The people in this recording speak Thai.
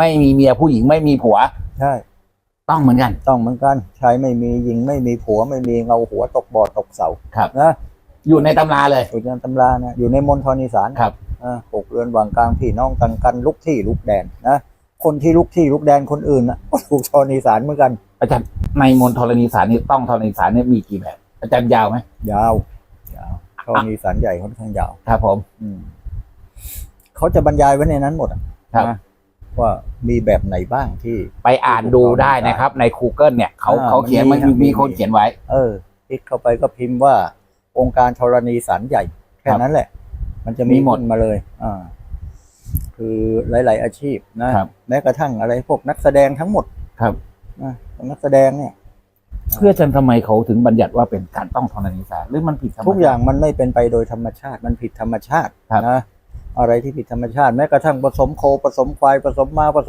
ไม่มีเมียผู้หญิงไม่มีผัว ใช่ ต้องเหมือนกัน ต้องเหมือนกันชายไม่มีหญิงไม่มีผัวไม่มีเงาหัวตกบ่อตกเสาครับ นะอยู่ในตำราเลยอยู่ในตำรานะอยู่ในมณฑลอีสานครับอ่าหกเรือนวางกลางพี่น้องกันกันลุกที่ลุกแดนนะคนที่ลุกที่ลุกแดนคนอื่นนะก็ถูกชนอีสานเหมือนกัน อาจารย์ในมณฑลอีสานนี่ต้องธรณีสารเนี่ยมีกี่แบบ อาจารย์ยาวไหมยาวยาวชนอีสานใหญ่ค่อนข้างยาว ครับผม อืมเขาจะบรรยายไว้ในนั้นหมดอะครับนะ ว่ามีแบบไหนบ้างที่ ไปอ่านดูได้นะครับ ใน Google เนี่ยเขาอ่าเขาเขียนมัมันนมีมีมีมี คนเขียนไว้ เออคลิกเข้าไปก็พิมพ์ว่า องค์การธรณีสารใหญ่ แค่ครับนั้นแหละ มันจะมีมีหมดขึ้นมาเลย อ่า คือหลาย ๆ อาชีพนะครับ แม้กระทั่งอะไรพวกนักแสดงทั้งหมดครับนะนักแสดงเนี่ย เพื่ออาจารย์ทำไมเขาถึงบัญญัติว่าเป็นการต้องธรณีสารหรือมันผิดธรรม ทุกอชาย่างติมันไม่เป็นไปโดยธรรมชาติ มันผิดธรรมชาติครับ นะ อะไรที่ผิดธรรมชาติแม้กระทั่งผสมโคผสมควายผสมม้าผสม